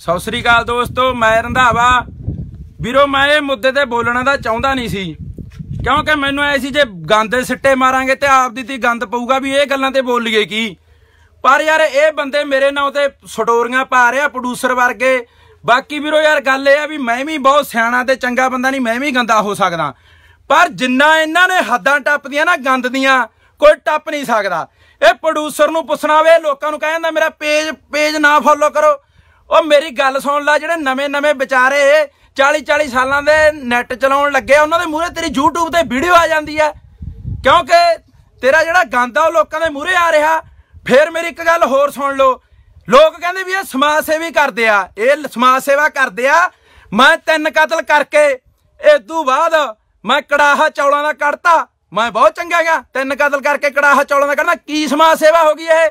ਸਤਿ ਸ੍ਰੀ ਅਕਾਲ ਦੋਸਤੋ, ਮੈਂ ਰੰਧਾਵਾ। ਵੀਰੋ, ਮੈਂ ਇਹ ਮੁੱਦੇ ਤੇ ਬੋਲਣਾ ਦਾ ਚਾਹੁੰਦਾ ਨਹੀਂ ਸੀ। ਕਿਉਂਕਿ ਮੈਨੂੰ ਐ ਸੀ ਜੇ ਗੰਦ ਸਿੱਟੇ ਮਾਰਾਂਗੇ ਤੇ ਆਪ ਦੀ ਤੀ ਗੰਦ ਪਊਗਾ ਵੀ ਇਹ ਗੱਲਾਂ ਤੇ ਬੋਲੀਏ ਕੀ। ਪਰ ਯਾਰ, ਇਹ ਬੰਦੇ ਮੇਰੇ ਨਾਂ ਤੇ ਸਟੋਰੀਆਂ ਪਾ ਰਿਹਾ ਪ੍ਰੋਡਿਊਸਰ ਵਰਗੇ। ਬਾਕੀ ਵੀਰੋ ਯਾਰ, ਗੱਲ ਇਹ ਆ ਵੀ ਮੈਂ ਵੀ ਬਹੁਤ ਸਿਆਣਾ ਤੇ ਚੰਗਾ ਬੰਦਾ ਨਹੀਂ, ਮੈਂ ਵੀ ਗੰਦਾ ਹੋ ਸਕਦਾ। ਪਰ ਜਿੰਨਾ ਇਹਨਾਂ ਨੇ ਹੱਦਾਂ ਟੱਪਦੀਆਂ ਨਾ, ਗੰਦ ਦੀਆਂ, ਕੋਈ ਟੱਪ ਨਹੀਂ ਸਕਦਾ। ਇਹ ਪ੍ਰੋਡਿਊਸਰ ਨੂੰ ਪੁੱਛਣਾ ਵੇ ਲੋਕਾਂ ਨੂੰ ਕਹਿੰਦਾ ਮੇਰਾ ਪੇਜ ਪੇਜ ਨਾ ਫੋਲੋ ਕਰੋ। ਉਹ ਮੇਰੀ ਗੱਲ ਸੁਣ ਲੈ, ਜਿਹੜੇ ਨਵੇਂ ਨਵੇਂ ਵਿਚਾਰੇ 40 40 ਸਾਲਾਂ ਦੇ ਨੈਟ ਚਲਾਉਣ ਲੱਗੇ ਉਹਨਾਂ ਦੇ ਮੂਹਰੇ ਤੇਰੀ YouTube ਤੇ ਵੀਡੀਓ ਆ ਜਾਂਦੀ ਹੈ ਕਿਉਂਕਿ ਤੇਰਾ ਜਿਹੜਾ ਗੰਦ ਆ, ਉਹ ਲੋਕਾਂ ਦੇ ਮੂਹਰੇ ਆ ਰਿਹਾ। ਫੇਰ ਮੇਰੀ ਇੱਕ ਗੱਲ ਹੋਰ ਸੁਣ ਲਓ। ਲੋਕ ਕਹਿੰਦੇ ਵੀ ਇਹ ਸਮਾਜ ਸੇਵੀ ਕਰਦੇ ਆ। ਇਹ ਸਮਾਜ ਸੇਵਾ ਕਰਦੇ ਆ। ਮੈਂ ਤਿੰਨ ਕਤਲ ਕਰਕੇ, ਇਸ ਤੋਂ ਬਾਅਦ ਮੈਂ ਕੜਾਹਾ ਚੌਲਾਂ ਦਾ ਕੱਢਤਾ। ਮੈਂ ਬਹੁਤ ਚੰਗਾ ਗਿਆ ਤਿੰਨ ਕਤਲ ਕਰਕੇ ਕੜਾਹਾ ਚੌਲਾਂ ਦਾ ਕੱਢਣਾ ਕੀ ਸਮਾਜ ਸੇਵਾ ਹੋ ਗਈ ਇਹ?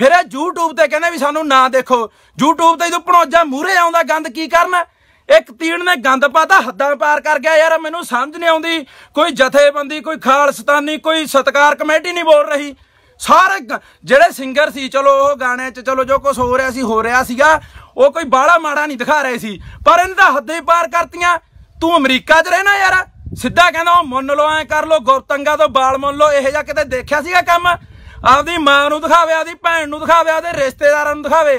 ਫਿਰ ਇਹ YouTube ਤੇ ਕਹਿੰਦੇ ਵੀ ਸਾਨੂੰ ਨਾ ਦੇਖੋ। YouTube ਤੇ ਜਦੋਂ ਭਣੋਜਾ ਮੂਹਰੇ ਆਉਂਦਾ, ਗੰਦ ਕੀ ਕਰਨਾ? ਇੱਕ ਤੀੜ ਨੇ ਗੰਦ ਪਾਤਾ, ਹੱਦਾਂ ਪਾਰ ਕਰ ਗਿਆ। ਯਾਰ, ਮੈਨੂੰ ਸਮਝ ਨਹੀਂ ਆਉਂਦੀ। ਕੋਈ ਜਥੇਬੰਦੀ, ਕੋਈ ਖਾਲਸਤਾਨੀ, ਕੋਈ ਸਤਕਾਰ ਕਮੇਟੀ ਨਹੀਂ ਬੋਲ ਰਹੀ। ਸਾਰੇ ਜਿਹੜੇ ਸਿੰਗਰ ਸੀ, ਚਲੋ, ਉਹ ਗਾਣਿਆਂ 'ਚ ਚਲੋ, ਜੋ ਕੁਝ ਹੋ ਰਿਹਾ ਸੀ, ਹੋ ਰਿਹਾ ਸੀਗਾ। ਉਹ ਕੋਈ ਬਾਹਲਾ ਮਾੜਾ ਨਹੀਂ ਦਿਖਾ ਰਹੇ ਸੀ। ਪਰ ਇਹਨਾਂ ਦਾ ਹੱਦਾਂ ਹੀ ਪਾਰ ਕਰਤੀਆਂ। ਤੂੰ ਅਮਰੀਕਾ 'ਚ ਰਹਿਣਾ ਯਾਰ। ਸਿੱਧਾ ਕਹਿੰਦਾ, ਉਹ ਮੁੰਨ ਲੋ ਐ ਕਰ ਲੋ ਗੁਰਤੰਗਾ ਤੋਂ ਬਾਲ ਮੁੰਨ ਲੋ ਇਹੋ ਜਿਹਾ ਕਿਤੇ ਦੇਖਿਆ ਸੀਗਾ ਕੰਮ? ਆਪਦੀ ਮਾਂ ਨੂੰ ਦਿਖਾਵੇ, ਆਪਦੀ ਭੈਣ ਨੂੰ ਦਿਖਾਵੇ, ਆਪਦੇ ਰਿਸ਼ਤੇਦਾਰਾਂ ਨੂੰ ਦਿਖਾਵੇ।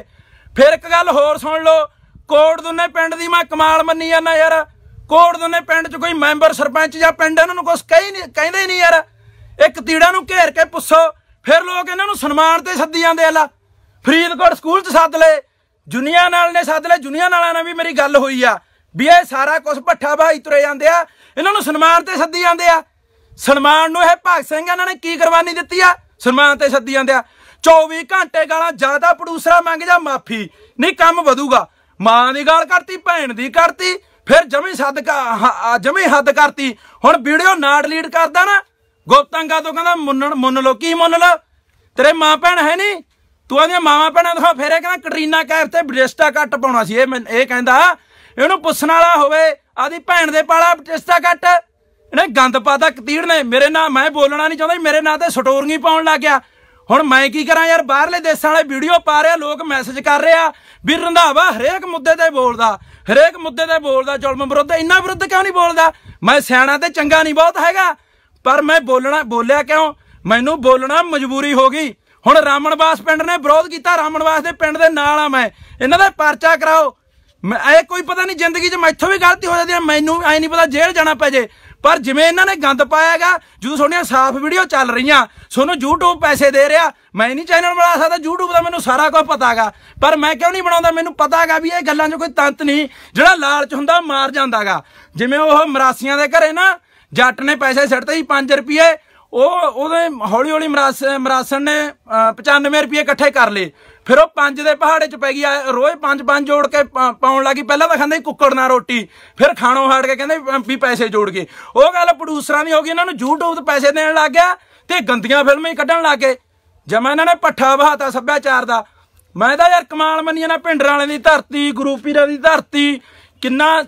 ਫਿਰ ਇੱਕ ਗੱਲ ਹੋਰ ਸੁਣ ਲਓ, ਕੋਟ ਦੁੰਨੇ ਪਿੰਡ ਦੀ ਮੈਂ ਕਮਾਲ ਮੰਨੀ ਜਾਂਦਾ ਯਾਰ। ਕੋਟ ਦੁੰਨੇ ਪਿੰਡ 'ਚ ਕੋਈ ਮੈਂਬਰ ਸਰਪੰਚ ਜਾਂ ਪਿੰਡ ਇਹਨਾਂ ਨੂੰ ਕੁਝ ਕਹੀ ਨਹੀਂ ਕਹਿੰਦੇ ਨਹੀਂ ਯਾਰ। ਇੱਕ ਤੀੜਾ ਨੂੰ ਘੇਰ ਕੇ ਪੁੱਛੋ, ਫਿਰ ਲੋਕ ਇਹਨਾਂ ਨੂੰ ਸਨਮਾਨ ਤੇ ਸੱਦੀ ਜਾਂਦੇ ਆ ਲਾ। ਫਰੀਦਕੋਟ ਸਕੂਲ 'ਚ ਸੱਦ ਲਏ, ਜੁਨੀਆ ਨਾਲ ਨੇ ਸੱਦ ਲਏ, ਜੁਨੀਆ ਨਾਲਾਂ ਨਾਲ ਵੀ ਮੇਰੀ ਗੱਲ ਹੋਈ ਆ, ਵੀ ਇਹ ਸਾਰਾ ਕੁਝ ਭੱਠਾ ਭਾਈ ਤੁਰੇ ਜਾਂਦੇ ਆ। ਇਹਨਾਂ ਨੂੰ ਸਨਮਾਨ ਤੇ ਸੱਦੀ ਜਾਂਦੇ ਆ। ਸਨਮਾਨ ਨੂੰ ਇਹ ਭਗਤ ਸਿੰਘ ਇਹਨਾਂ ਨੇ ਕੀ ਕੁਰਬਾਨੀ ਦਿੱਤੀ ਆ? ਸਨਮਾਨ ਤੇ ਸੱਦੀ ਜਾਂਦੇ ਆ। 24 ਘੰਟੇ ਗਾਲਾਂ ਜ਼ਿਆਦਾ ਪ੍ਰੋਡਿਊਸਰਾ ਮੰਗ ਜਾ ਮਾਫੀ। ਨਹੀਂ, ਕੰਮ ਵਧੂਗਾ। ਮਾਂ ਦੀ ਗਾਲ ਕਰਤੀ ਭੈਣ ਦੀ ਕਰਤੀ ਫਿਰ ਜਮੀ ਸਦਕਾ ਜਮੀ ਹੱਦ ਕਰਤੀ। ਹੁਣ ਵੀਡੀਓ ਨਾ ਡਿਲੀਟ ਕਰਦਾ ਨਾ ਗੋਪਤੰਗਾ ਤੋਂ ਕਹਿੰਦਾ ਮੁੰਨਣ ਮੁੰਨ ਲੋ ਕੀ ਮੁੰਨ ਲੋ ਤੇਰੇ ਮਾਂ ਭੈਣ ਹੈ ਨਹੀਂ? ਤੂੰ ਆਦੀਆਂ ਮਾਵਾਂ ਭੈਣਾਂ ਦਿਖਾ ਇਹ ਕਹਿੰਦਾ, ਕਟਰੀਨਾ ਕੈਫ ਤੇ ਬ੍ਰਿਸਟਾ ਕੱਟ ਪਾਉਣਾ ਸੀ। ਇਹ ਮੈਂ- ਇਹ ਕਹਿੰਦਾ, ਇਹਨੂੰ ਪੁੱਛਣ ਵਾਲਾ ਹੋਵੇ, ਆਦੀ ਭੈਣ ਦੇ ਪਾਲਾ ਬ੍ਰਿਸਟਾ ਕੱਟ ਇਹਨੇ ਗੰਦ ਪਾਤਾ, ਕਤੀੜ ਨੇ। ਮੇਰੇ ਨਾਲ ਮੈਂ ਬੋਲਣਾ ਨਹੀਂ ਚਾਹੁੰਦਾ ਮੇਰੇ ਨਾਂ ਤੇ ਸਟੋਰੀਆਂ ਹੀ ਪਾਉਣ ਲੱਗ ਗਿਆ। ਹੁਣ ਮੈਂ ਕੀ ਕਰਾਂ ਯਾਰ, ਬਾਹਰਲੇ ਦੇਸ਼ਾਂ ਵਾਲੇ ਵੀਡੀਓ ਪਾ ਰਿਹਾ, ਲੋਕ ਮੈਸੇਜ ਕਰ ਰਿਹਾ ਵੀ ਰੰਧਾਵਾ ਹਰੇਕ ਮੁੱਦੇ ਤੇ ਬੋਲਦਾ, ਹਰੇਕ ਮੁੱਦੇ ਤੇ ਬੋਲਦਾ, ਜ਼ੁਲਮ ਵਿਰੁੱਧ, ਇੰਨਾ ਵਿਰੁੱਧ ਕਿਉਂ ਨਹੀਂ ਬੋਲਦਾ? ਮੈਂ ਸਿਆਣਾ ਤੇ ਚੰਗਾ ਨਹੀਂ ਬਹੁਤ ਹੈਗਾ, ਪਰ ਮੈਂ ਬੋਲਣਾ, ਬੋਲਿਆ ਕਿਉਂ? ਮੈਨੂੰ ਬੋਲਣਾ ਮਜਬੂਰੀ ਹੋ ਗਈ। ਹੁਣ ਰਾਮਣਵਾਸ ਪਿੰਡ ਨੇ ਵਿਰੋਧ ਕੀਤਾ, ਰਾਮਣਵਾਸ ਦੇ ਪਿੰਡ ਦੇ ਨਾਲ ਆ ਮੈਂ। ਇਹਨਾਂ ਦਾ ਪਰਚਾ ਕਰਾਓ। ਮੈਂ ਇਹ ਕੋਈ ਪਤਾ ਨਹੀਂ ਜ਼ਿੰਦਗੀ 'ਚ ਮੈਥੋਂ ਵੀ ਗਲਤੀ ਹੋ ਜਾਂਦੀ ਹੈ ਮੈਨੂੰ ਐ ਨਹੀਂ ਪਤਾ ਜੇਲ੍ਹ ਜਾਣਾ ਪੈ ਜੇ। ਪਰ ਜਿਵੇਂ ਇਹਨਾਂ ਨੇ ਗੰਦ ਪਾਇਆਗਾ ਜਦੋਂ ਤੁਹਾਡੀਆਂ ਸਾਫ਼ ਵੀਡੀਓ ਚੱਲ ਰਹੀਆਂ ਤੁਹਾਨੂੰ YouTube ਪੈਸੇ ਦੇ ਰਿਹਾ ਮੈਂ ਨਹੀਂ ਚੈਨਲ ਬਣਾ ਸਕਦਾ YouTube ਦਾ ਮੈਨੂੰ ਸਾਰਾ ਕੁਝ ਪਤਾਗਾ ਪਰ ਮੈਂ ਕਿਉਂ ਨਹੀਂ ਬਣਾਉਂਦਾ? ਮੈਨੂੰ ਪਤਾਗਾ ਵੀ ਇਹ ਗੱਲਾਂ 'ਚ ਕੋਈ ਤੰਤ ਨਹੀਂ ਜਿਹੜਾ ਲਾਲਚ ਹੁੰਦਾ ਉਹ ਮਾਰ ਜਾਂਦਾਗਾ ਜਿਵੇਂ ਉਹ ਮਰਾਸੀਆਂ ਦੇ ਘਰੇ ਨਾ ਜੱਟ ਨੇ ਪੈਸੇ ਸਿੱਟਦੇ ਸੀ 5 ਰੁਪਏ ਉਹ ਉਹਦੇ ਹੌਲੀ ਹੌਲੀ ਮਰਾਸ ਮਰਾਸਣ ਨੇ ਅਹ, 95 ਰੁਪਏ ਇਕੱਠੇ ਕਰ ਲਏ। ਫਿਰ ਉਹ ਪੰਜ ਦੇ ਪਹਾੜੇ ਚ ਪੈ ਗਈ ਆ, ਰੋਜ਼ ਪੰਜ ਪੰਜ ਜੋੜ ਕੇ ਪਾ- ਪਾਉਣ ਲੱਗੀ। ਪਹਿਲਾਂ ਤਾਂ ਖਾਂਦੇ ਕੁੱਕੜ ਨਾਲ ਰੋਟੀ ਫਿਰ ਖਾਣੋਂ ਹਾੜ ਕੇ ਕਹਿੰਦੇ ਵੀ- ਪੈਸੇ ਜੋੜ ਕੇ। ਉਹ ਗੱਲ ਪ੍ਰੋਡਿਊਸਰਾਂ ਦੀ ਹੋ ਗਈ ਇਹਨਾਂ ਨੂੰ YouTube ਤੇ ਪੈਸੇ ਦੇਣ ਲੱਗ ਗਿਆ ਤੇ ਗੰਦੀਆਂ ਫਿਲਮਾਂ ਹੀ ਕੱਢਣ ਲੱਗ ਗਏ। ਜਮਾ ਇਹਨਾਂ ਨੇ ਪੱਠਾ ਬਹਾਤਾ ਸੱਭਿਆਚਾਰ ਦਾ। ਮੈਂ ਤਾਂ ਯਾਰ ਕਮਾਲ ਮੰਨੀ ਨਾ ਭਿੰਡਰਾਂ ਵਾਲੇ ਦੀ ਧਰਤੀ ਗੁਰੂ ਪੀਰਾਂ ਦੀ ਧਰਤੀ। ਕਿੰਨਾ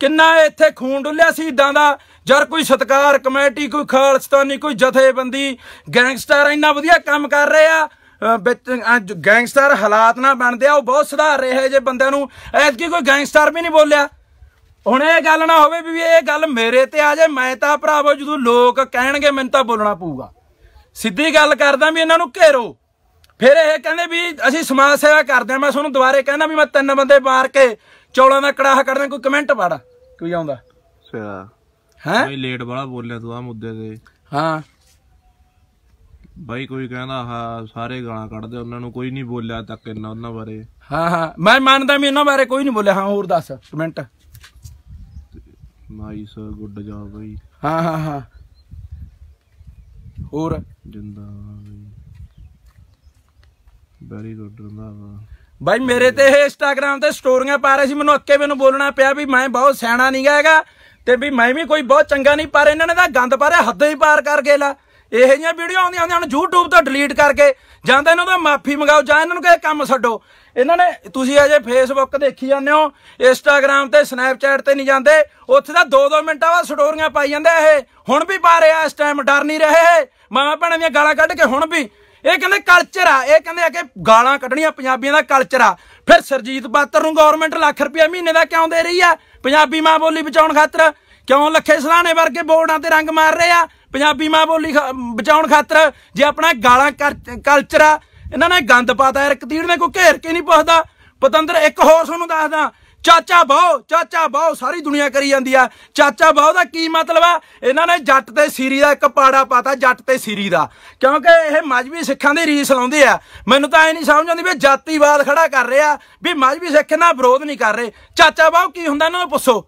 ਕਿੰਨਾ ਇੱਥੇ ਖੂਨ ਡੁੱਲਿਆ ਸ਼ਹੀਦਾਂ ਦਾ। ਜਰ ਕੋਈ ਸਤਕਾਰ ਕਮੇਟੀ ਕੋਈ ਖਾਲਸਤਾਨੀ ਕੋਈ ਜਥੇਬੰਦੀ ਗੈਂਗਸਟਰ ਇੰਨਾ ਵਧੀਆ ਕੰਮ ਕਰ ਰਹੇ ਆ। ਵਿੱਚ ਗੈਂਗਸਟਰ ਹਾਲਾਤ ਨਾ ਬਣਦੇ ਆ ਉਹ ਬਹੁਤ ਸੁਧਾਰ ਰਹੇ ਜੇ ਬੰਦਿਆਂ ਨੂੰ। ਐਤਕੀ ਕੋਈ ਗੈਂਗਸਟਰ ਵੀ ਨਹੀਂ ਬੋਲਿਆ। ਹੁਣ ਇਹ ਗੱਲ ਨਾ ਹੋਵੇ ਵੀ ਇਹ ਗੱਲ ਮੇਰੇ ਤੇ ਆ ਜਾਏ ਮੈਂ ਤਾਂ ਭਰਾਵੋ ਜਦੋਂ ਲੋਕ ਕਹਿਣਗੇ ਮੈਨੂੰ ਤਾਂ ਬੋਲਣਾ ਪਊਗਾ। ਸਿੱਧੀ ਗੱਲ ਕਰਦਾ ਵੀ ਇਹਨਾਂ ਨੂੰ ਘੇਰੋ। ਫਿਰ ਇਹ ਕਹਿੰਦੇ ਵੀ ਅਸੀਂ ਸਮਾਜ ਸੇਵਾ ਕਰਦੇ ਆ ਮੈਂ ਤੁਹਾਨੂੰ ਦੁਬਾਰੇ ਕਹਿੰਦਾ ਵੀ ਮੈਂ ਤਿੰਨ ਬੰਦੇ ਮਾਰ ਕੇ ਚੌਲਾਂ ਦਾ ਕੜਾਹ ਕੱਢਦਾ ਕੋਈ ਕਮੈਂਟ ਪਾੜਾ। ਕੋਈ ਆਉਂਦਾ? ਅੱਛਾ। ਹੈ? ਬਈ ਲੇਟ ਵਾਲਾ ਬੋਲਿਆ ਤੂੰ ਆ ਮੁੱਦੇ ਤੇ। ਹਾਂ। ਬਾਈ ਕੋਈ ਕਹਿੰਦਾ ਆਹ ਸਾਰੇ ਗਾਲਾਂ ਕੱਢਦੇ ਉਹਨਾਂ ਨੂੰ ਕੋਈ ਨਹੀਂ ਬੋਲਿਆ ਤੱਕ ਇੰਨਾ ਉਹਨਾਂ ਬਾਰੇ। ਹਾਂ ਹਾਂ ਮੈਂ ਮੰਨਦਾ ਵੀ ਇਹਨਾਂ ਬਾਰੇ ਕੋਈ ਨਹੀਂ ਬੋਲਿਆ। ਹਾਂ ਹੋਰ ਦੱਸ ਕਮੈਂਟ ਨਾਈਸ ਗੁੱਡ ਜੌਬ ਬਈ। ਹਾਂ ਹਾਂ ਹਾਂ। ਹੋਰ? ਜਿੰਦਾ ਵੈਰੀ ਗੁੱਡ ਰੰਧਾਵਾ ਬਾਈ ਮੇਰੇ ਤੇ ਇਹ ਇੰਸਟਾਗ੍ਰam ਤੇ ਸਟੋਰੀਆਂ ਪਾ ਰਹੇ ਸੀ। ਮੈਨੂੰ ਅੱਕੇ ਮੈਨੂੰ ਬੋਲਣਾ ਪਿਆ ਵੀ ਮੈਂ ਬਹੁਤ ਸਿਆਣਾ ਨਹੀਂ ਹੈਗਾ ਤੇ ਵੀ ਮੈਂ ਵੀ ਕੋਈ ਬਹੁਤ ਚੰਗਾ ਨਹੀਂ ਪਰ ਇਹਨਾਂ ਨੇ ਤਾਂ ਗੰਦ ਪਾ ਰਿਹਾ ਹੱਦੋਂ ਹੀ ਪਾਰ ਕਰ ਗਏ ਲਾ। ਇਹੋ ਜਿਹੀਆਂ ਵੀਡੀਓ ਆਉਂਦੀਆਂ ਹੁੰਦੀਆਂ ਹਨ, YouTube ਤੋਂ ਡਿਲੀਟ ਕਰਕੇ। ਜਾਂ ਤਾਂ ਇਹਨਾਂ ਦਾ ਮਾਫੀ ਮੰਗਾਓ, ਜਾਂ ਇਹਨਾਂ ਨੂੰ ਕਹੇ ਕੰਮ ਛੱਡੋ। ਇਹਨਾਂ ਨੇ, ਤੁਸੀਂ ਅਜੇ Facebook ਦੇਖੀ ਜਾਂਦੇ ਹੋ, Instagram ਤੇ Snapchat ਤੇ ਨਹੀਂ ਜਾਂਦੇ। ਉੱਥੇ ਤਾਂ 2-2 ਮਿੰਟਾਂ ਬਾਅਦ ਸਟੋਰੀਆਂ ਪਾਈ ਜਾਂਦੇ ਇਹ। ਹੁਣ ਵੀ ਪਾ ਰਹੇ ਆ ਇਸ ਟਾਈਮ ਡਰ ਨਹੀਂ ਰਹੇ ਮਾਂ ਭੈਣਾਂ ਦੀਆਂ ਗਾਲਾਂ ਕੱਢ ਕੇ ਹੁਣ ਵੀ। ਇਹ ਕਹਿੰਦੇ ਕਲਚਰ ਆ, ਇਹ ਕਹਿੰਦੇ ਆ ਕਿ ਗਾਲਾਂ ਕੱਢਣੀਆਂ ਪੰਜਾਬੀਆਂ ਦਾ ਕਲਚਰ ਆ। ਫਿਰ ਸਰਜੀਤ ਬਾਤਰ ਨੂੰ ਗਵਰਨਮੈਂਟ ਲੱਖ ਰੁਪਇਆ ਮਹੀਨੇ ਦਾ ਕਿਉਂ ਦੇ ਰਹੀ ਆ? ਪੰਜਾਬੀ ਮਾਂ ਬੋਲੀ ਬਚਾਉਣ ਖਾਤਰ। ਕਿਉਂ ਲੱਖੇ ਸਲਾਣੇ ਵਰਗੇ ਬੋਰਡਾਂ ਤੇ ਰੰਗ ਮਾਰ ਰਹੇ ਆ? ਪੰਜਾਬੀ ਮਾਂ ਬੋਲੀ ਖਾ- ਬਚਾਉਣ ਖਾਤਰ ਜੇ ਆਪਣਾ ਗਾਲਾਂ ਕਲਚਰ ਆ, ਇਹਨਾਂ ਨੇ ਗੰਦ ਪਾਤਾ ਯਾਰ ਕਤੀੜ ਨੇ ਕੋਈ ਘੇਰ ਕੇ ਨਹੀਂ ਪੁੱਛਦਾ। ਪਤੰਦਰ, ਇੱਕ ਹੋਰ ਤੁਹਾਨੂੰ ਦੱਸਦਾ। ਚਾਚਾ ਬਾਓ ਚਾਚਾ ਬਾਓ ਸਾਰੀ ਦੁਨੀਆ ਕਰੀ ਜਾਂਦੀ ਆ। ਚਾਚਾ ਬਾਓ ਦਾ ਕੀ ਮਤਲਬ ਆ? ਇਹਨਾਂ ਨੇ ਜੱਟ ਤੇ ਸੀਰੀ ਦਾ ਇੱਕ ਪਾੜਾ ਪਾਤਾ, ਜੱਟ ਤੇ ਸੀਰੀ ਦਾ। ਕਿਉਂਕਿ ਇਹ ਮਜਬੀ ਸਿੱਖਾਂ ਦੀ ਰੀਸ ਲਾਉਂਦੇ ਆ। ਮੈਨੂੰ ਤਾਂ ਇਹ ਨਹੀਂ ਸਮਝ ਆਉਂਦੀ ਵੀ ਜਾਤੀਵਾਦ ਖੜਾ ਕਰ ਰਹੇ ਆ ਵੀ ਮਜਬੀ ਸਿੱਖ ਨਾਲ ਵਿਰੋਧ ਨਹੀਂ ਕਰ ਰਹੇ। ਚਾਚਾ ਬਾਓ ਕੀ ਹੁੰਦਾ, ਇਹਨਾਂ ਨੂੰ ਪੁੱਛੋ।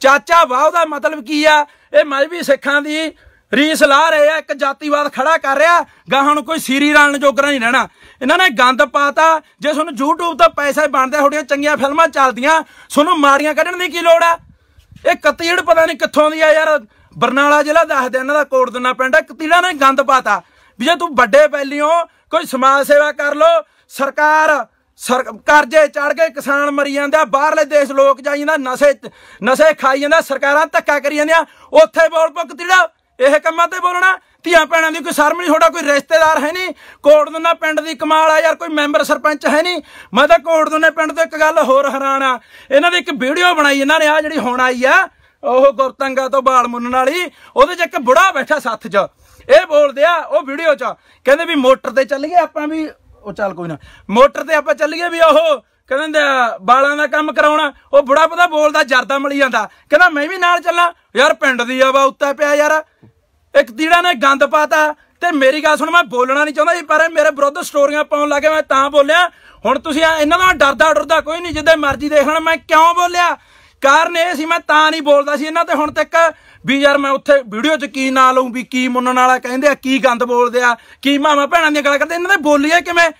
ਚਾਚਾ ਵਾਹ ਦਾ ਮਤਲਬ ਕੀ ਆ? ਇਹ ਮਜਬੀ ਸਿੱਖਾਂ ਦੀ ਰੀਸ ਲਾ ਰਹੇ ਆ, ਇੱਕ ਜਾਤੀਵਾਦ ਖੜਾ ਕਰ ਰਿਹਾ। ਗਾਹਾਂ ਨੂੰ ਕੋਈ ਸੀਰੀ ਰਾਣ ਜੋਗਰਾ ਨਹੀਂ ਰਹਿਣਾ। ਇਹਨਾਂ ਨੇ ਗੰਦ ਪਾਤਾ। ਜੇ ਤੁਹਾਨੂੰ YouTube ਤੋਂ ਪੈਸੇ ਬਣਦੇ, ਤੁਹਾਡੀਆਂ ਚੰਗੀਆਂ ਫਿਲਮਾਂ ਚੱਲਦੀਆਂ, ਤੁਹਾਨੂੰ ਮਾੜੀਆਂ ਕੱਢਣ ਦੀ ਕੀ ਲੋੜ ਆ? ਇਹ ਕਤੀੜ ਪਤਾ ਨਹੀਂ ਕਿੱਥੋਂ ਦੀ ਆ ਯਾਰ। ਬਰਨਾਲਾ ਜ਼ਿਲ੍ਹਾ ਦੱਸਦੇ ਇਹਨਾਂ ਦਾ ਕੋਟ ਕੋਟਦਨਾ ਪਿੰਡ ਆ। ਕਤੀੜਾਂ ਨੇ ਗੰਦ ਪਾਤਾ। ਵੀ ਜੇ ਤੂੰ ਵੱਡੇ ਪਹਿਲੀਓ ਕੋਈ ਸਮਾਜ ਸੇਵਾ ਕਰ ਲੋ ਸਰਕਾਰ ਸਰ ਕਰਜ਼ੇ ਚੜ ਕੇ ਕਿਸਾਨ ਮਰੀ ਜਾਂਦੇ ਆ, ਬਾਹਰਲੇ ਦੇਸ਼ ਲੋਕ ਜਾਈ ਜਾਂਦਾ ਨਸ਼ੇ ਨਸ਼ੇ ਖਾਈ ਜਾਂਦਾ ਸਰਕਾਰਾਂ ਧੱਕਾ ਕਰੀ ਜਾਂਦੀਆਂ ਉੱਥੇ ਬੋਲ ਪੋ ਕਤੀੜਾ ਇਹ ਕੰਮਾਂ ਤੇ ਬੋਲਣਾ, ਧੀਆਂ ਭੈਣਾਂ ਦੀ ਕੋਈ ਸ਼ਰਮ ਨਹੀਂ, ਤੁਹਾਡਾ ਕੋਈ ਰਿਸ਼ਤੇਦਾਰ ਹੈ ਨਹੀਂ, ਕੋਟਦਨਾ ਪਿੰਡ ਦੀ ਕਮਾਲ ਆ ਯਾਰ, ਕੋਈ ਮੈਂਬਰ ਸਰਪੰਚ ਹੈ ਨਹੀਂ, ਮੈਂ ਤਾਂ ਕੋਟਦਨੇ ਪਿੰਡ ਤੋਂ ਇੱਕ ਗੱਲ ਹੋਰ ਹੈਰਾਨ ਆ, ਇਹਨਾਂ ਦੀ ਇੱਕ ਵੀਡੀਓ ਬਣਾਈ ਇਹਨਾਂ ਨੇ, ਆ ਜਿਹੜੀ ਹੁਣ ਆਈ ਆ, ਉਹ ਗੁਰਤੰਗਾ ਤੋਂ ਬਾਲ ਮੁੰਨਣ ਵਾਲੀ, ਉਹਦੇ 'ਚ ਇੱਕ ਬੁੜਾ ਬੈਠਾ ਸੱਥ 'ਚ, ਇਹ ਬੋਲਦੇ ਆ, ਉਹ ਵੀਡੀਓ 'ਚ, ਕਹਿੰਦੇ ਵੀ ਮੋਟਰ ਤੇ ਚੱਲੀਏ ਆਪਾਂ ਵੀ ਉਹ ਚੱਲ ਕੋਈ ਨਾ। ਮੋਟਰ ਤੇ ਆਪਾਂ ਚੱਲੀਏ ਵੀ ਉਹ, ਕਹਿੰਦੇ ਬਾਲਾਂ ਦਾ ਕੰਮ ਕਰਾਉਣਾ। ਉਹ ਬੁੜਾ ਪਤਾ ਬੋਲਦਾ, ਜਰਦਾ ਮਿਲੀ ਜਾਂਦਾ। ਕਹਿੰਦਾ ਮੈਂ ਵੀ ਨਾਲ ਚੱਲਾਂ। ਯਾਰ ਪਿੰਡ ਦੀ ਆਵਾ ਉੱਤੇ ਪਿਆ ਯਾਰ। ਇੱਕ ਤੀੜਾ ਨੇ ਗੰਦ ਪਾਤਾ। ਤੇ ਮੇਰੀ ਗੱਲ ਸੁਣ, ਮੈਂ ਬੋਲਣਾ ਨਹੀਂ ਚਾਹੁੰਦਾ ਜੀ, ਪਰ ਇਹ ਮੇਰੇ ਵਿਰੁੱਧ ਸਟੋਰੀਆਂ ਪਾਉਣ ਲੱਗੇ ਮੈਂ ਤਾਂ ਬੋਲਿਆ। ਹੁਣ ਤੁਸੀਂ ਇਹਨਾਂ ਦਾ ਡਰਦਾ ਡਰਦਾ ਕੋਈ ਨਹੀਂ, ਜਿੱਦੇ ਮਰਜ਼ੀ ਦੇਖਣ ਮੈਂ ਕਿਉਂ ਬੋਲਿਆ? ਕਾਰਨ ਇਹ ਸੀ, ਮੈਂ ਤਾਂ ਨਹੀਂ ਬੋਲਦਾ ਸੀ ਇਹਨਾਂ ਤੇ। ਹੁਣ ਤੱਕ ਵੀ ਯਾਰ ਮੈਂ ਉੱਥੇ ਵੀਡੀਓ 'ਚ ਕੀ ਨਾ ਲਊਂ, ਵੀ ਕੀ ਮੁੰਨਣ ਵਾਲਾ ਕਹਿੰਦੇ ਆ, ਕੀ ਗੰਦ ਬੋਲਦੇ ਆ, ਕੀ ਮਾਮਾ ਭੈਣਾਂ ਦੀਆਂ ਗੱਲਾਂ ਕਰਦੇ ਇਹਨਾਂ ਦੇ ਬੋਲੀਏ ਕਿਵੇਂ?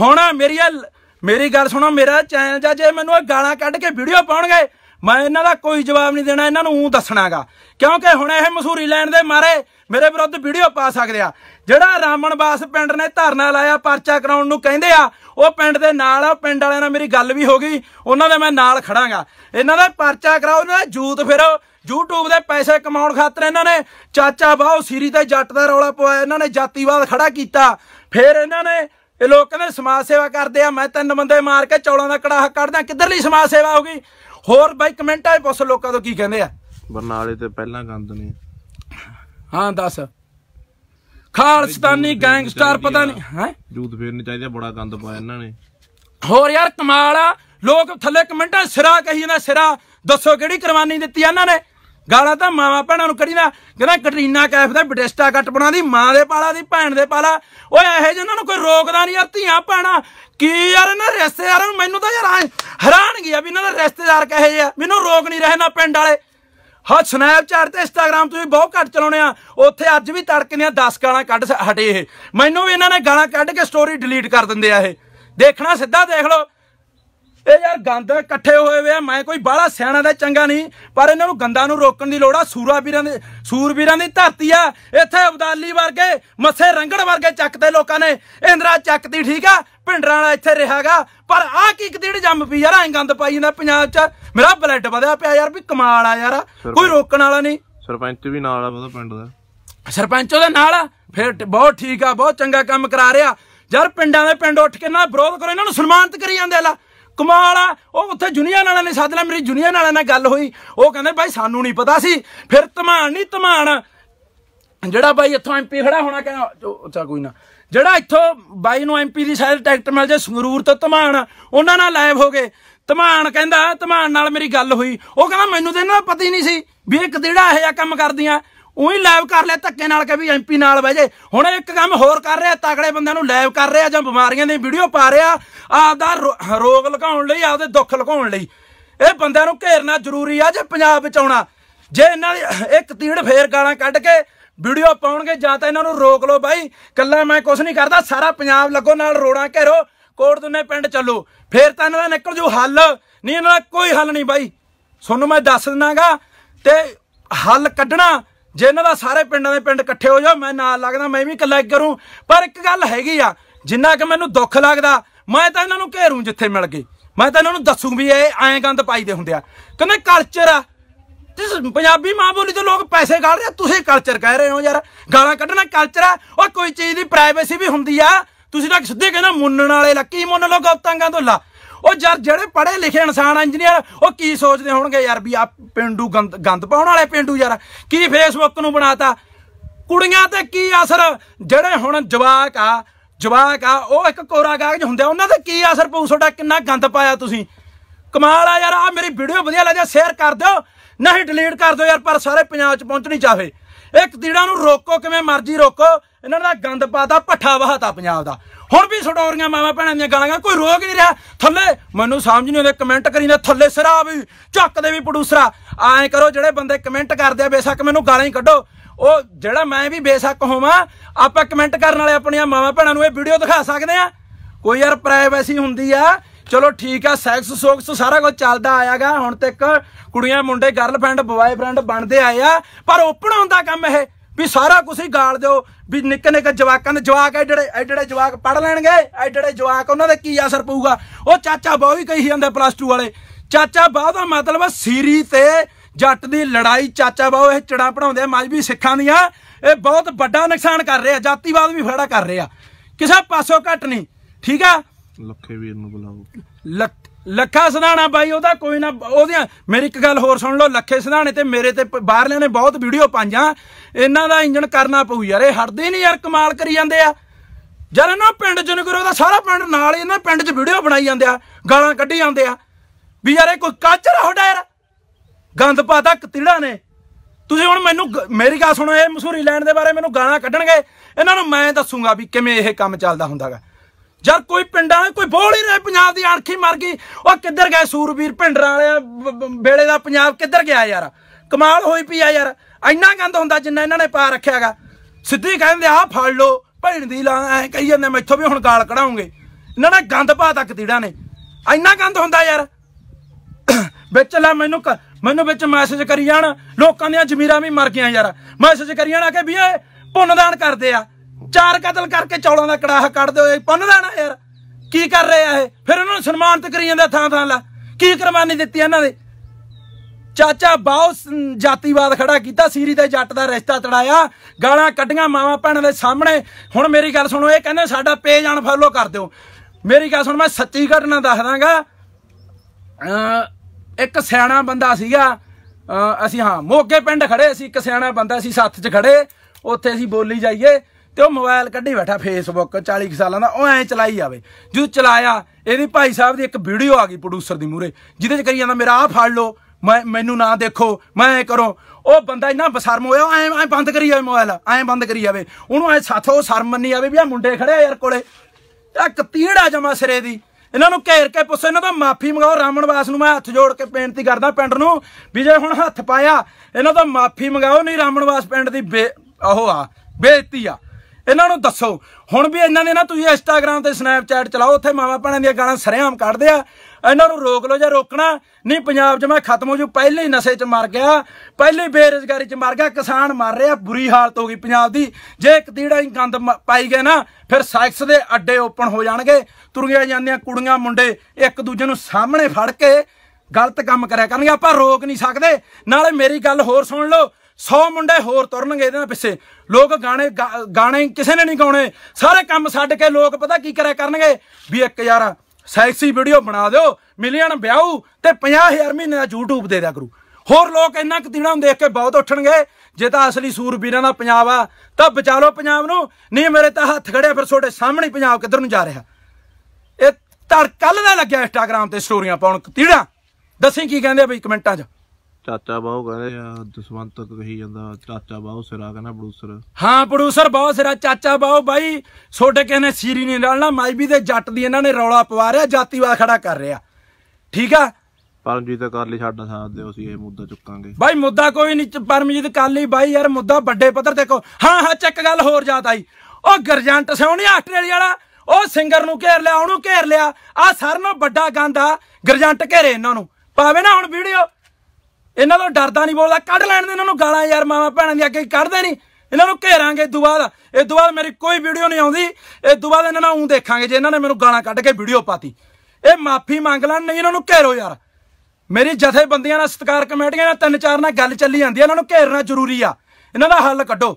ਹੁਣ ਮੇਰੀ ਇਹ- ਮੇਰੀ ਗੱਲ ਸੁਣੋ, ਮੇਰਾ ਚੈਨਲ ਜਾਂ ਜੇ ਮੈਨੂੰ ਇਹ ਗਾਲਾਂ ਕੱਢ ਕੇ ਵੀਡੀਓ ਪਾਉਣਗੇ ਮੈਂ ਇਹਨਾਂ ਦਾ ਕੋਈ ਜਵਾਬ ਨਹੀਂ ਦੇਣਾ, ਇਹਨਾਂ ਨੂੰ ਊਂ ਦੱਸਣਾਗਾ। ਕਿਉਂਕਿ ਹੁਣ ਇਹ ਮਸੂਰੀ ਲੈਣ ਦੇ ਮਾਰੇ ਮੇਰੇ ਵਿਰੁੱਧ ਵੀਡੀਓ ਪਾ ਸਕਦੇ ਆ। ਜਿਹੜਾ ਰਾਮਣਵਾਸ ਪਿੰਡ ਨੇ ਧਰਨਾ ਲਾਇਆ, ਪਰਚਾ ਕਰਾਉਣ ਨੂੰ ਕਹਿੰਦੇ ਆ, ਉਹ ਪਿੰਡ ਦੇ ਨਾਲ ਆ ਪਿੰਡ ਵਾਲਿਆਂ ਨਾਲ ਮੇਰੀ ਗੱਲ ਵੀ ਹੋ ਗਈ, ਉਹਨਾਂ ਦੇ ਮੈਂ ਨਾਲ ਖੜਾਂਗਾ। ਇਹਨਾਂ ਦਾ ਪਰਚਾ ਕਰਾਓ, ਇਹਨਾਂ ਦਾ ਜੂਤ ਫਿਰੋ। YouTube ਦੇ ਪੈਸੇ ਕਮਾਉਣ ਖਾਤਰ ਇਹਨਾਂ ਨੇ ਚਾਚਾ ਬਾਹੋ ਸੀਰੀ ਤੇ ਜੱਟ ਦਾ ਰੌਲਾ ਪਵਾਇਆ, ਇਹਨਾਂ ਨੇ ਜਾਤੀਵਾਦ ਖੜਾ ਕੀਤਾ। ਫਿਰ ਇਹਨਾਂ ਨੇ ਇਹ ਲੋਕ ਕਹਿੰਦੇ ਸਮਾਜ ਸੇਵਾ ਕਰਦੇ ਆ, ਮੈਂ ਤਿੰਨ ਬੰਦੇ ਮਾਰ ਕੇ ਚੌਲਾਂ ਦਾ ਕੜਾਹ ਕੱਢਦਾ, ਕਿੱਧਰਲੀ ਸਮਾਜ ਸੇਵਾ ਹੋ ਗਈ? ਹੋਰ ਬਾਈ ਕਮੈਂਟਾਂ 'ਚ ਪੁੱਛ ਲੋਕਾਂ ਤੋਂ ਕੀ ਕਹਿੰਦੇ ਆ। ਬਰਨਾਲੇ ਤੇ ਪਹਿਲਾਂ ਗੰਦ ਨੇ। ਹਾਂ ਦੱਸ। ਖਾਲਸਤਾਨੀ ਗੈਂਗਸਟਰ ਪਤਾ ਨਹੀਂ ਹੈ? ਜੂਤ ਫੇਰਨੀ ਚਾਹੀਦੀ ਬੜਾ ਗੰਦ ਪਾਇਆ ਇਹਨਾਂ ਨੇ। ਹੋਰ ਯਾਰ ਕਮਾਲ ਆ ਲੋਕ ਥੱਲੇ ਕਮੈਂਟਾਂ ਸਿਰਾ ਕਹੀ ਜਾਂਦਾ ਸਿਰਾ। ਦੱਸੋ ਕਿਹੜੀ ਕੁਰਬਾਨੀ ਦਿੱਤੀ ਇਹਨਾਂ ਨੇ? ਗਾਲਾਂ ਤਾਂ ਮਾਵਾ ਭੈਣਾਂ ਨੂੰ ਕੱਢੀ ਨਾ ਕਹਿੰਦਾ ਕਟਰੀਨਾ ਕੈਫ ਦਾ ਬਡਿਸਟਾ ਕੱਟ ਬਣਾ ਮਾਂ ਦੇ ਪਾਲਾ ਦੀ, ਭੈਣ ਦੇ ਪਾਲਾ। ਓਏ, ਇਹੋ ਜਿਹਨਾਂ ਨੂੰ ਕੋਈ ਰੋਕਦਾ ਨਹੀਂ ਯਾਰ ਧੀਆਂ ਭੈਣਾਂ। ਕੀ ਯਾਰ ਇਹਨਾਂ ਰਿਸ਼ਤੇਦਾਰਾਂ ਨੂੰ ਮੈਨੂੰ ਤਾਂ ਯਾਰ ਹੈਰਾਨ ਗਿਆ ਵੀ ਇਹਨਾਂ ਦਾ ਰਿਸ਼ਤੇਦਾਰ ਕਹੇ ਜਿਹਾ ਮੈਨੂੰ ਰੋਕ ਨਹੀਂ ਰਹੇ ਨਾ ਪਿੰਡ ਵਾਲੇ। ਹਾਂ ਸਨੈਪਚੈਟ ਤੇ ਇੰਸਟਾਗ੍ਰam ਤੁਸੀਂ ਬਹੁਤ ਘੱਟ ਚਲਾਉਣੇ ਆ। ਉੱਥੇ ਅੱਜ ਵੀ ਤੜਕੇ ਦੀਆਂ 10 ਗਾਲਾਂ ਕੱਢ ਹਟੇ ਇਹ। ਮੈਨੂੰ ਵੀ ਇਹਨਾਂ ਨੇ ਗਾਲਾਂ ਕੱਢ ਕੇ ਸਟੋਰੀ ਡਿਲੀਟ ਕਰ ਦਿੰਦੇ ਆ ਇਹ। ਦੇਖਣਾ ਸਿੱਧਾ ਦੇਖ ਲਓ। ਇਹ ਯਾਰ ਗੰਦ ਇਕੱਠੇ ਹੋਏ ਵੇ ਆ ਮੈਂ ਕੋਈ ਬਾਹਲਾ ਸਿਆਣਾ ਦਾ ਚੰਗਾ ਨਹੀਂ ਪਰ ਇਹਨਾਂ ਨੂੰ ਗੰਦਾਂ ਨੂੰ ਰੋਕਣ ਦੀ ਲੋੜ ਆ ਸੂਰਾ ਵੀਰਾਂ ਦੇ ਸੂਰਵੀਰਾਂ ਦੀ ਧਰਤੀ ਆ। ਇੱਥੇ ਅਬਦਾਲੀ ਵਰਗੇ ਮੱਥੇ ਰੰਗੜ ਵਰਗੇ ਚੱਕਦੇ ਲੋਕਾਂ ਨੇ ਇੰਦਰਾ ਚੱਕਦੀ ਠੀਕ ਆ ਭਿੰਡਰਾਂ ਵਾਲਾ ਇੱਥੇ ਰਿਹਾਗਾ ਪਰ ਆਹ ਕੀ ਕਦੀੜ ਜੰਮ ਪਈ ਯਾਰ ਐਂ ਗੰਦ ਪਾਈ ਜਾਂਦਾ ਪੰਜਾਬ 'ਚ। ਮੇਰਾ ਬਲੱਡ ਵਧਿਆ ਪਿਆ ਯਾਰ ਵੀ ਕਮਾਲ ਆ ਯਾਰ ਕੋਈ ਰੋਕਣ ਵਾਲਾ ਨਹੀਂ। ਸਰਪੰਚ ਵੀ ਨਾਲ ਆ ਉਹਦਾ ਪਿੰਡ ਦਾ। ਸਰਪੰਚ ਉਹਦੇ ਨਾਲ ਆ ਫਿਰ ਬਹੁਤ ਠੀਕ ਆ ਬਹੁਤ ਚੰਗਾ ਕੰਮ ਕਰਾ ਰਿਹਾ। ਯਾਰ ਪਿੰਡਾਂ ਦੇ ਪਿੰਡ ਉੱਠ ਕੇ ਦਾ ਵਿਰੋਧ ਕਰੋ ਇਹਨਾਂ ਨੂੰ ਸਨਮਾਨਿਤ ਕਰੀ ਜਾਂਦੇ ਆ ਕਮਾਲ ਆ। ਉਹ ਉੱਥੇ ਜੁਨੀਅਰ ਵਾਲਿਆਂ ਨੇ ਸੱਦ ਲਿਆ ਮੇਰੀ ਜੁਨੀਅਰ ਵਾਲਿਆਂ ਨਾਲ ਗੱਲ ਹੋਈ। ਉਹ ਕਹਿੰਦੇ, ਭਾਈ, ਸਾਨੂੰ ਨਹੀਂ ਪਤਾ ਸੀ। ਫਿਰ ਧਮਾਨ ਨਹੀਂ ਧਮਾਨ। ਜਿਹੜਾ ਬਾਈ ਇੱਥੋਂ ਐਮਪੀ ਖੜਾ ਹੋਣਾ, ਕਹਿੰਦਾ ਅੱਛਾ, ਕੋਈ ਨਾ। ਜਿਹੜਾ ਇੱਥੋਂ ਬਾਈ ਨੂੰ ਐਮਪੀ ਦੀ ਸ਼ਾਇਦ ਟਿਕਟ ਮਿਲ ਜੇ, ਸੰਗਰੂਰ ਤੋਂ ਧਮਾਨ। ਉਹਨਾਂ ਨਾਲ ਲਾਈਵ ਹੋ ਗਏ। ਧਮਾਨ ਕਹਿੰਦਾ, ਧਮਾਨ ਨਾਲ ਮੇਰੀ ਗੱਲ ਹੋਈ। ਉਹ ਕਹਿੰਦਾ, ਮੈਨੂੰ ਤਾਂ ਇਹਨਾਂ ਦਾ ਪਤਾ ਹੀ ਨਹੀਂ ਸੀ ਵੀ ਇਹ ਕਿਹੜਾ ਇਹੋ ਜਿਹਾ ਕੰਮ ਕਰਦੀਆਂ? ਉਹੀ ਲਾਈਵ ਕਰ ਲਿਆ ਧੱਕੇ ਨਾਲ ਕਿ ਵੀ ਐਮਪੀ ਨਾਲ ਬਹਿ ਜੇ। ਹੁਣ ਇੱਕ ਕੰਮ ਹੋਰ ਕਰ ਰਿਹਾ ਤਗੜੇ ਬੰਦਿਆਂ ਨੂੰ ਲਾਈਵ ਕਰ ਰਿਹਾ ਜਾਂ ਬਿਮਾਰੀਆਂ ਦੀ ਵੀਡੀਓ ਪਾ ਰਿਹਾ, ਆਪਦਾ ਰੋ- ਰੋਗ ਲੁਕਾਉਣ ਲਈ, ਆਪਦੇ ਦੁੱਖ ਲੁਕਾਉਣ ਲਈ। ਇਹ ਬੰਦਿਆਂ ਨੂੰ ਘੇਰਨਾ ਜ਼ਰੂਰੀ ਆ ਜੇ ਪੰਜਾਬ ਵਿੱਚ ਆਉਣਾ। ਜੇ ਇਹਨਾਂ ਦੀ ਇੱਕ ਤੀੜ ਫੇਰ ਗਾਲਾਂ ਕੱਢ ਕੇ ਵੀਡੀਓ ਪਾਉਣਗੇ, ਜਾਂ ਤਾਂ ਇਹਨਾਂ ਨੂੰ ਰੋਕ ਲਓ ਬਾਈ। ਕੱਲਾ ਮੈਂ ਕੁਝ ਨਹੀਂ ਕਰਦਾ, ਸਾਰਾ ਪੰਜਾਬ ਲੱਗੋ, ਨਾਲ ਰੋੜਾਂ ਘੇਰੋ ਕੋਟ ਦੁਨੇ ਪਿੰਡ ਚੱਲੋ। ਫੇਰ ਤਾਂ ਇਹਨਾਂ ਦਾ ਨਿਕਲ ਜੂ ਹੱਲ। ਨਹੀਂ, ਇਹਨਾਂ ਦਾ ਕੋਈ ਹੱਲ ਨਹੀਂ ਬਾਈ। ਤੁਹਾਨੂੰ ਮੈਂ ਦੱਸ ਦਿਨਾਗਾ, ਤੇ ਹੱਲ ਕੱਢਣਾ ਜੇ ਇਹਨਾਂ ਦਾ ਸਾਰੇ ਪਿੰਡਾਂ ਦੇ ਪਿੰਡ ਇਕੱਠੇ ਹੋ ਜਾਓ ਮੈਂ ਨਾਲ ਲੱਗਦਾ ਮੈਂ ਵੀ ਇਕੱਲਾ ਕਰੂੰ। ਪਰ ਇੱਕ ਗੱਲ ਹੈਗੀ ਆ ਜਿੰਨਾ ਕਿ ਮੈਨੂੰ ਦੁੱਖ ਲੱਗਦਾ ਮੈਂ ਤਾਂ ਇਹਨਾਂ ਨੂੰ ਘੇਰੂੰ ਜਿੱਥੇ ਮਿਲ ਗਏ। ਮੈਂ ਤਾਂ ਇਹਨਾਂ ਨੂੰ ਦੱਸੂ ਵੀ ਇਹ ਐਂ ਗੰਦ ਪਾਈਦੇ ਹੁੰਦੇ ਆ। ਕਹਿੰਦੇ ਕਲਚਰ ਆ। ਤੇ ਪੰਜਾਬੀ ਮਾਂ ਬੋਲੀ ਤੋਂ ਲੋਕ ਪੈਸੇ ਕੱਢ ਰਹੇ ਆ, ਤੁਸੀਂ ਕਲਚਰ ਕਹਿ ਰਹੇ ਹੋ ਯਾਰ। ਗਾਲਾਂ ਕੱਢਣਾ ਕਲਚਰ ਆ। ਉਹ ਕੋਈ ਚੀਜ਼ ਦੀ ਪ੍ਰਾਈਵੇਸੀ ਵੀ ਹੁੰਦੀ ਆ। ਤੁਸੀਂ ਤਾਂ ਸਿੱਧੇ ਕਹਿੰਦਾ ਮੁੰਨਣ ਵਾਲੇ ਲੱਕੀ ਮੁੰਨ ਲੋ ਗੌਤਾਂਗਾ ਤੋਂ ਉਹ ਯਾਰ ਜਿਹੜੇ ਪੜ੍ਹੇ ਲਿਖੇ ਇਨਸਾਨ ਇੰਜੀਨੀਅਰ, ਉਹ ਕੀ ਸੋਚਦੇ ਹੋਣਗੇ ਯਾਰ ਵੀ ਆ ਪਿੰਡੂ ਗੰਦ ਗੰਦ ਪਾਉਣ ਵਾਲੇ ਪਿੰਡੂ ਯਾਰ, ਕੀ ਫੇਸਬੁੱਕ ਨੂੰ ਬਣਾਤਾ? ਕੁੜੀਆਂ ਤੇ ਕੀ ਅਸਰ? ਜਿਹੜੇ ਹੁਣ ਜਵਾਕ ਆ ਜਵਾਕ ਆ, ਉਹ ਇੱਕ ਕੋਰਾ ਕਾਗਜ਼ ਹੁੰਦੇ ਆ, ਉਹਨਾਂ ਤੇ ਕੀ ਅਸਰ ਪਊ? ਤੁਹਾਡਾ ਕਿੰਨਾ ਗੰਦ ਪਾਇਆ ਤੁਸੀਂ? ਕਮਾਲ ਆ ਯਾਰ ਆ ਮੇਰੀ ਵੀਡੀਓ ਵਧੀਆ ਲੱਗਿਆ ਸ਼ੇਅਰ ਕਰ ਦਿਓ। ਨਹੀਂ ਡਿਲੀਟ ਕਰ ਦਿਓ ਯਾਰ, ਪਰ ਸਾਰੇ ਪੰਜਾਬ 'ਚ ਪਹੁੰਚਣੀ ਚਾਹੇ। ਇੱਕ ਤੀੜਾਂ ਨੂੰ ਰੋਕੋ, ਕਿਵੇਂ ਮਰਜ਼ੀ ਰੋਕੋ। ਇਹਨਾਂ ਦਾ ਗੰਦ ਪਾਤਾ, ਪੱਠਾ ਵਹਾਤਾ ਪੰਜਾਬ ਦਾ। ਹੁਣ ਵੀ ਛਡੋਰੀਆਂ ਮਾਵਾ ਭੈਣਾਂ ਦੀਆਂ ਗਾਲਾਂ, ਕੋਈ ਰੋਕ ਨਹੀਂ ਰਿਹਾ। ਥੱਲੇ, ਮੈਨੂੰ ਸਮਝ ਨਹੀਂ ਆਉਂਦੇ ਕਮੈਂਟ ਕਰੀਂਦੇ, ਥੱਲੇ ਸਿਰਾ ਵੀ ਚੱਕਦੇ ਵੀ ਪ੍ਰੋਡਿਊਸਰਾ ਐਂ ਕਰੋ, ਜਿਹੜੇ ਬੰਦੇ ਕਮੈਂਟ ਕਰਦੇ ਆ, ਬੇਸ਼ੱਕ ਮੈਨੂੰ ਗਾਲਾਂ ਹੀ ਕੱਢੋ। ਉਹ ਜਿਹੜਾ ਮੈਂ ਵੀ ਬੇਸ਼ੱਕ ਹੋਵਾਂ, ਆਪਾਂ ਕਮੈਂਟ ਕਰਨ ਵਾਲੇ ਆਪਣੀਆਂ ਮਾਵਾ ਭੈਣਾਂ ਨੂੰ ਇਹ ਵੀਡੀਓ ਦਿਖਾ ਸਕਦੇ ਆ। ਕੋਈ ਯਾਰ ਪ੍ਰਾਈਵੇਸੀ ਹੁੰਦੀ ਆ। ਚਲੋ ਠੀਕ ਆ ਸੈਕਸ ਸੋਕਸ ਸਾਰਾ ਕੁਝ ਚੱਲਦਾ ਆਇਆਗਾ। ਹੁਣ ਤੱਕ ਕੁੜੀਆਂ, ਮੁੰਡੇ ਗਰਲਫ੍ਰੈਂਡ ਬॉयਫ੍ਰੈਂਡ ਬਣਦੇ ਆਏ ਆ। ਪਰ ਓਪਨ ਹੁੰਦਾ ਕੰਮ ਇਹ। ਵੀ ਸਾਰਾ ਕੁਝ ਹੀ ਗਾਲ ਦਿਓ ਵੀ ਨਿੱਕੇ ਨਿੱਕੇ ਜਵਾਕਾਂ ਦੇ ਜਵਾਕ ਐਡੜੇ ਐਡੜੇ ਜਵਾਕ ਪੜ ਲੈਣਗੇ ਐਡੜੇ ਜਵਾਕ ਉਹਨਾਂ ਦੇ ਕੀ ਅਸਰ ਪਊਗਾ? ਉਹ ਚਾਚਾ ਬਾਉ ਹੀ ਕਹੀ ਜਾਂਦੇ ਪਲੱਸ 2 ਵਾਲੇ। ਚਾਚਾ ਬਾਉ ਦਾ ਮਤਲਬ ਸੀਰੀ ਤੇ ਜੱਟ ਦੀ ਲੜਾਈ ਚਾਚਾ ਬਾਉ ਇਹ ਚੜਾ ਪੜਾਉਂਦੇ ਆ ਮਜਬੀ ਸਿੱਖਾਂ ਦੀਆਂ। ਇਹ ਬਹੁਤ ਵੱਡਾ ਨੁਕਸਾਨ ਕਰ ਰਹੇ ਆ ਜਾਤੀਵਾਦ ਵੀ ਫੜਾ ਕਰ ਰਹੇ। ਆ ਕਿਸੇ ਪਾਸੋਂ ਘੱਟ ਨਹੀਂ ਠੀਕ ਆ? ਲੱਖੇ ਵੀਰ ਨੂੰ ਬੁਲਾਓ। ਲੱਖ- ਲੱਖਾ ਸਧਾਣਾ ਬਾਈ, ਉਹਦਾ ਕੋਈ ਨਾ, ਉਹਦੀਆਂ, ਮੇਰੀ ਇੱਕ ਗੱਲ ਹੋਰ ਸੁਣ ਲਓ, ਲੱਖੇ ਸਧਾਣੇ ਤੇ ਮੇਰੇ ਤੇ ਬਾਹਰਲਿਆਂ ਨੇ ਬਹੁਤ ਵੀਡੀਓ ਪਾਈਆਂ, ਇਹਨਾਂ ਦਾ ਇੰਜਣ ਕਰਨਾ ਪਊ ਯਾਰ, ਇਹ ਹਟਦੇ ਨਹੀਂ ਯਾਰ, ਕਮਾਲ ਕਰੀ ਜਾਂਦੇ ਆ। ਯਾਰ ਇਹਨਾਂ ਪਿੰਡ ਚ ਨਿਕਰੋ ਦਾ ਸਾਰਾ ਪਿੰਡ ਨਾਲ ਹੀ ਇਹਨਾਂ ਪਿੰਡ ਚ ਵੀਡੀਓ ਬਣਾਈ ਜਾਂਦੇ ਆ, ਗਾਲਾਂ ਕੱਢੀ ਜਾਂਦੇ ਆ, ਵੀ ਯਾਰ ਇਹ ਕੋਈ ਕਾਚਰ ਹੋਡਾ ਯਾਰ। ਗੰਦ ਪਾਤਾ ਕਤੀੜਾ ਨੇ। ਤੁਸੀਂ ਹੁਣ ਮੈਨੂੰ ਗ- ਮੇਰੀ ਗੱਲ ਸੁਣੋ, ਇਹ ਮਸੂਰੀ ਲੈਣ ਦੇ ਬਾਰੇ ਮੈਨੂੰ ਗਾਲਾਂ ਕੱਢਣਗੇ, ਇਹਨਾਂ ਨੂੰ ਮੈਂ ਦੱਸੂਗਾ ਵੀ ਕਿਵੇਂ ਇਹ ਕੰਮ ਚੱਲਦਾ ਹੁੰਦਾਗਾ। ਯਾਰ ਕੋਈ ਪਿੰਡਾਂ ਵਾਲੇ ਕੋਈ ਬੋਲ ਹੀ ਰਹੇ, ਪੰਜਾਬ ਦੀ ਅਣਖੀ ਮਰ ਗਈ, ਉਹ ਕਿੱਧਰ ਗਏ ਸੂਰਵੀਰ ਭਿੰਡਰਾਂ ਵਾਲੇ ਵੇਲੇ ਦਾ ਪੰਜਾਬ ਕਿੱਧਰ ਗਿਆ ਯਾਰ? ਕਮਾਲ ਹੋਈ ਪਈ ਆ ਯਾਰ। ਇੰਨਾ ਗੰਦ ਹੁੰਦਾ ਜਿੰਨਾ ਇਹਨਾਂ ਨੇ ਪਾ ਰੱਖਿਆਗਾ ਸਿੱਧੀ ਕਹਿੰਦੇ ਆ ਫੜ ਲੋ ਭੈਣ ਦੀ ਲਾਂ, ਐ ਕਹੀ ਜਾਂਦੇ, ਮੈਥੋਂ ਵੀ ਹੁਣ ਗਾਲ ਕਢਾਉਂਗੇ। ਇਹਨਾਂ ਨੇ ਗੰਦ ਪਾ ਤੱਕ ਤੀੜਾਂ ਨੇ। ਇੰਨਾ ਗੰਦ ਹੁੰਦਾ ਯਾਰ। ਵਿੱਚ ਲੈ ਮੈਨੂੰ ਕ- ਮੈਨੂੰ ਵਿੱਚ ਮੈਸੇਜ ਕਰੀ ਜਾਣ। ਲੋਕਾਂ ਦੀਆਂ ਜ਼ਮੀਰਾਂ ਵੀ ਮਰ ਗਈਆਂ ਯਾਰ। ਮੈਸੇਜ ਕਰੀ ਜਾਣ ਕਿ ਵੀ ਇਹ ਪੁੰਨਦਾਨ ਕਰਦੇ ਆ। ਚਾਰ ਕਤਲ ਕਰਕੇ ਚੌਲਾਂ ਦਾ ਕੜਾਹ ਕੱਢ ਦਿਓ ਇਹ ਪੁੰਨਦਾਨ ਆ ਯਾਰ। ਕੀ ਕਰ ਰਹੇ ਆ ਇਹ? ਫਿਰ ਉਹਨਾਂ ਨੂੰ ਸਨਮਾਨਿਤ ਕਰੀ ਜਾਂਦੇ ਥਾਂ ਥਾਂ ਲਾ। ਕੀ ਕੁਰਬਾਨੀ ਦਿੱਤੀ ਇਹਨਾਂ ਦੇ ਚਾਚਾ ਬਾਉ ਜਾਤੀਵਾਦ ਖੜਾ ਕੀਤਾ, ਸੀਰੀ ਤੇ ਜੱਟ ਦਾ ਰਿਸ਼ਤਾ ਤੜਾਇਆ। ਗਾਲਾਂ ਕੱਢੀਆਂ ਮਾਵਾਂ ਭੈਣਾਂ ਦੇ ਸਾਹਮਣੇ। ਹੁਣ ਮੇਰੀ ਗੱਲ ਸੁਣੋ, ਇਹ ਕਹਿੰਦੇ ਸਾਡਾ ਪੇਜ ਅਨਫੋਲੋ ਕਰ ਦਿਓ। ਮੇਰੀ ਗੱਲ ਸੁਣ, ਮੈਂ ਸੱਚੀ ਘਟਨਾ ਦੱਸ ਦਾਂਗਾ। ਅਹ, ਇੱਕ ਸਿਆਣਾ ਬੰਦਾ ਸੀਗਾ। ਅਹ, ਅਸੀਂ ਹਾਂ, ਮੋਗੇ ਪਿੰਡ ਖੜੇ ਸੀ ਇੱਕ ਸਿਆਣਾ ਬੰਦਾ ਸੀ, ਸੱਥ 'ਚ ਖੜੇ। ਉੱਥੇ ਅਸੀਂ ਬੋਲੀ ਜਾਈਏ। ਤੇ ਉਹ ਮੋਬਾਈਲ ਕੱਢੀ ਬੈਠਾ ਫੇਸਬੁੱਕ 40 ਕੁ ਸਾਲਾਂ ਦਾ, ਉਹ ਐਂ ਚਲਾਈ ਜਾਵੇ। ਜਦੋਂ ਚਲਾਇਆ, ਇਹਦੀ ਭਾਈ ਸਾਹਿਬ ਦੀ ਇੱਕ ਵੀਡੀਓ ਆ ਗਈ ਪ੍ਰੋਡਿਊਸਰ ਦੀ ਮੂਰੇ ਜਿਹਦੇ 'ਚ ਕਰੀ ਜਾਂਦਾ, ਮੇਰਾ ਆਹ ਫੜ ਲਓ, ਮੈਂ, ਮੈਨੂੰ ਨਾ ਦੇਖੋ, ਮੈਂ ਐ ਕਰੋ। ਉਹ ਬੰਦਾ ਇੰਨਾ ਬਸਰਮ ਹੋਇਆ ਐ ਐ ਬੰਦ ਕਰੀ ਜਾਵੇ ਮੋਬਾਈਲ, ਐ ਬੰਦ ਕਰੀ ਜਾਵੇ। ਉਹਨੂੰ ਐ ਸਾਥੋਂ ਸ਼ਰਮ ਮੰਨੀ ਆਵੇ ਵੀ ਆ ਮੁੰਡੇ ਖੜੇ ਆ ਯਾਰ ਕੋਲੇ। ਆ ਕਤੀੜਾ ਜਮਾ ਸਿਰੇ ਦੀ। ਇਹਨਾਂ ਨੂੰ ਘੇਰ ਕੇ ਪੁੱਛੋ, ਇਹਨਾਂ ਤੋਂ ਮਾਫੀ ਮੰਗਾਓ ਰਾਮਨਵਾਸ ਨੂੰ ਮੈਂ ਹੱਥ ਜੋੜ ਕੇ ਬੇਨਤੀ ਕਰਦਾ ਪਿੰਡ ਨੂੰ ਵੀ ਜੇ ਹੁਣ ਹੱਥ ਪਾਇਆ, ਇਹਨਾਂ ਤੋਂ ਮਾਫੀ ਮੰਗਾਓ, ਨਹੀਂ ਰਾਮਨਵਾਸ ਪਿੰਡ ਦੀ ਬੇ ਉਹ ਆ, ਬੇਇੱਜ਼ਤੀ ਆ। ਇਹਨਾਂ ਨੂੰ ਦੱਸੋ। ਹੁਣ ਵੀ ਇਹਨਾਂ ਦੇ ਨਾ ਤੁਸੀਂ ਇੰਸਟਾਗ੍ਰam ਤੇ ਸਨੈਪਚੈਟ ਚਲਾਓ, ਉੱਥੇ ਮਾਵਾ ਭੈਣਾਂ ਦੀਆਂ ਗਾਲਾਂ ਸਰੇਆਮ ਕੱਢਦੇ ਆ। ਇਹਨਾਂ ਨੂੰ ਰੋਕ ਲਓ ਜਾਂ ਰੋਕਣਾ। ਨਹੀਂ, ਪੰਜਾਬ 'ਚ ਮੈਂ ਖਤਮ ਹੋ ਜੂ। ਪਹਿਲੇ ਹੀ ਨਸ਼ੇ 'ਚ ਮਰ ਗਿਆ। ਪਹਿਲੇ ਹੀ ਬੇਰੁਜ਼ਗਾਰੀ 'ਚ ਮਰ ਗਿਆ। ਕਿਸਾਨ ਮਰ ਰਿਹਾ। ਬੁਰੀ ਹਾਲਤ ਹੋ ਗਈ ਪੰਜਾਬ ਦੀ। ਜੇ ਇੱਕ ਤੀੜਾ ਹੀ ਗੰਦ ਪਾਈ ਗਏ ਨਾ, ਫਿਰ ਸੈਕਸ ਦੇ ਅੱਡੇ ਓਪਨ ਹੋ ਜਾਣਗੇ। ਤੁਰੀਆਂ ਜਾਂਦੀਆਂ ਕੁੜੀਆਂ, ਮੁੰਡੇ ਇੱਕ ਦੂਜੇ ਨੂੰ ਸਾਹਮਣੇ ਫੜ ਕੇ ਗਲਤ ਕੰਮ ਕਰਿਆ ਕਰਨਗੇ। ਆਪਾਂ ਰੋਕ ਨਹੀਂ ਸਕਦੇ। ਨਾਲੇ ਮੇਰੀ ਗੱਲ ਹੋਰ ਸੁਣ ਲਓ। 100 ਮੁੰਡੇ ਹੋਰ ਤੁਰਨਗੇ ਇਹਦੇ ਨਾਲ ਪਿੱਛੇ। ਲੋਕ ਗਾਣੇ ਗਾ- ਗਾਣੇ ਕਿਸੇ ਨੇ ਨਹੀਂ ਗਾਉਣੇ। ਸਾਰੇ ਕੰਮ ਛੱਡ ਕੇ ਲੋਕ ਪਤਾ ਕੀ ਕਰਿਆ ਕਰਨਗੇ? ਵੀ ਇੱਕ ਯਾਰ ਸੈਕਸੀ ਵੀਡੀਓ ਬਣਾ ਦਿਓ, ਮਿਲੀਅਨ ਵਿਆਹੂ ਤੇ 50000 ਮਹੀਨੇ ਦਾ YouTube ਦੇ ਦਿਆ ਕਰੂ। ਹੋਰ ਲੋਕ ਇੰਨਾ ਕਤੀਣਾ ਨੂੰ ਦੇਖ ਕੇ ਬਹੁਤ ਉੱਠਣਗੇ। ਜੇ ਤਾਂ ਅਸਲੀ ਸੂਰਬੀਰਾਂ ਦਾ ਪੰਜਾਬ ਆ, ਤਾਂ ਬਚਾ ਲਓ ਪੰਜਾਬ ਨੂੰ। ਨਹੀਂ ਮੇਰੇ ਤਾਂ ਹੱਥ ਖੜੇ ਫਿਰ ਤੁਹਾਡੇ ਸਾਹਮਣੇ ਪੰਜਾਬ ਕਿੱਧਰ ਨੂੰ ਜਾ ਰਿਹਾ। ਇਹ ਤੜ ਕੱਲ ਦਾ ਲੱਗਿਆ ਇੰਸਟਾਗ੍ਰਾਮ ਤੇ ਸਟੋਰੀਆਂ ਪਾਉਣ ਕਤੀੜਾ ਦੱਸੀ ਕੀ ਕਹਿੰਦੇ ਆ ਬਈ ਕਮੈਂਟਾਂ 'ਚ? ਚਾਚਾ ਬਾਹੂ ਕਹਿੰਦੇ ਆ ਦਸਵੰਤ ਕਹੀ ਜਾਂਦਾ ਚਾਚਾ ਬਾਹੂ ਸਿਰਾ ਕਹਿੰਦਾ ਪ੍ਰੋਡਿਊਸਰ ਹਾਂ ਪ੍ਰੋਡਿਊਸਰ ਬਹੁਤ ਸਿਰਾ ਚਾਚਾ ਬਾਓ ਬਾਈ ਛੋਟੇ ਨੇ ਸੀਰੀ ਨਹੀਂ ਰਲਣਾ ਮਾਈਬੀ ਦੇ ਜੱਟ ਦੀ ਇਹਨਾਂ ਨੇ ਰੌਲਾ ਪਵਾ ਰਿਆ ਜਾਤੀਵਾਦ ਖੜਾ ਕਰ ਰਿਹਾ। ਠੀਕ ਆ? ਪਰਮਜੀਤ ਕਾਲੀ ਸਾਡਾ ਸਾਥ ਦਿਓ ਅਸੀਂ ਇਹ ਮੁੱਦਾ ਚੁੱਕਾਂਗੇ। ਬਾਈ ਮੁੱਦਾ ਕੋਈ ਨਹੀਂ ਪਰਮਜੀਤ ਕਾਲੀ ਬਾਈ ਯਾਰ ਮੁੱਦਾ ਵੱਡੇ ਪੱਧਰ ਤੇ ਕੋ ਹਾਂ ਹਾਂ ਚੱਕ ਗੱਲ ਹੋਰ ਜਾਤ ਆਈ। ਉਹ ਗਰਜੰਟ ਸਿਉਣੀ ਆਸਟ੍ਰੇਲੀਆ ਵਾਲਾ ਉਹ ਸਿੰਗਰ ਨੂੰ ਘੇਰ ਲਿਆ ਉਹਨੂੰ ਘੇਰ ਲਿਆ। ਆ ਸਾਰਿਆਂ ਨਾਲੋਂ ਵੱਡਾ ਗੰਦ ਆ ਗਰਜੰਟ ਘੇਰੇ ਇਹਨਾਂ ਨੂੰ। ਪਾਵੇ ਨਾ ਹੁਣ ਵੀਡੀਓ ਇਹਨਾਂ ਤੋਂ ਡਰਦਾ ਨਹੀਂ ਬੋਲਦਾ, ਕੱਢ ਲੈਣ ਦੇ ਇਹਨਾਂ ਨੂੰ ਗਾਲਾਂ ਯਾਰ ਮਾਵਾ ਭੈਣਾਂ ਦੀ, ਅੱਗੇ ਕੱਢਦੇ ਨਹੀਂ। ਇਹਨਾਂ ਨੂੰ ਘੇਰਾਂਗੇ ਇਦੋਂ ਬਾਅਦ। ਇਦੋਂ ਬਾਅਦ ਮੇਰੀ ਕੋਈ ਵੀਡੀਓ ਨਹੀਂ ਆਉਂਦੀ। ਇਦੋਂ ਬਾਅਦ ਇਹਨਾਂ ਨੂੰ ਉਂ ਦੇਖਾਂਗੇ ਜੇ ਇਹਨਾਂ ਨੇ ਮੈਨੂੰ ਗਾਲਾਂ ਕੱਢ ਕੇ ਵੀਡੀਓ ਪਾਤੀ। ਇਹ ਮਾਫੀ ਮੰਗ ਲੈਣ, ਨਹੀਂ ਇਹਨਾਂ ਨੂੰ ਘੇਰੋ ਯਾਰ। ਮੇਰੀ ਜਥੇਬੰਦੀਆਂ ਨਾਲ ਸਤਕਾਰ ਕਮੇਟੀਆਂ ਨਾਲ ਤਿੰਨ ਚਾਰ ਨਾਲ ਗੱਲ ਚੱਲੀ ਜਾਂਦੀ ਹੈ ਇਹਨਾਂ ਨੂੰ ਘੇਰਨਾ ਜ਼ਰੂਰੀ ਆ। ਇਹਨਾਂ ਦਾ ਹੱਲ ਕੱਢੋ।